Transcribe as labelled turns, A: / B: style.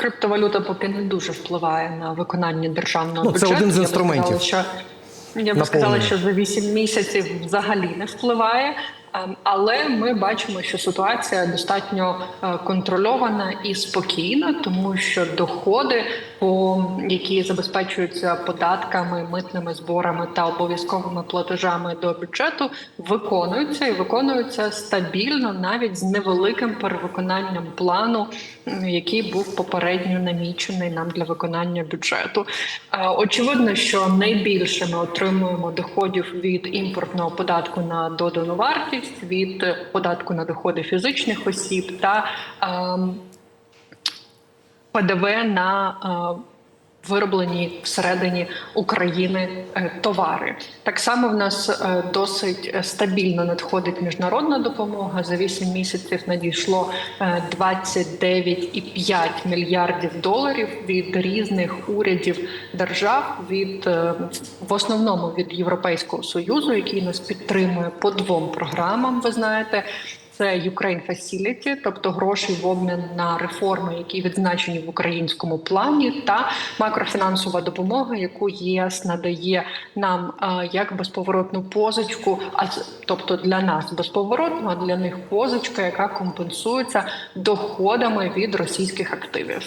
A: Криптовалюта поки не дуже впливає на виконання державного
B: Ну, це один з
A: Я би
B: інструментів.
A: сказала, що я би сказала, що за 8 місяців взагалі не впливає. Ем, Але ми бачимо, що ситуація достатньо е, контрольована і спокійна, тому що доходи, які забезпечуються податками, митними зборами та обов'язковими платежами до бюджету, виконуються і виконуються стабільно, навіть з невеликим перевиконанням плану, який був попередньо намічений нам для виконання бюджету. Е, Очевидно, що найбільше ми отримуємо доходів від імпортного податку на додану вартість, від податку на доходи фізичних осіб та ем, ПДВ на е, вироблені всередині України е, товари. Так само в нас е, досить стабільно надходить міжнародна допомога. За 8 місяців надійшло е, 29,5 мільярдів доларів від різних урядів держав, від в основному від Європейського союзу, який нас підтримує по двом програмам. Ви знаєте. Це Ukraine Facility, тобто гроші в обмін на реформи, які відзначені в українському плані, та макрофінансова допомога, яку ЄС надає нам е, як безповоротну позичку, а тобто для нас безповоротну, а для них позичка, яка компенсується доходами від російських активів.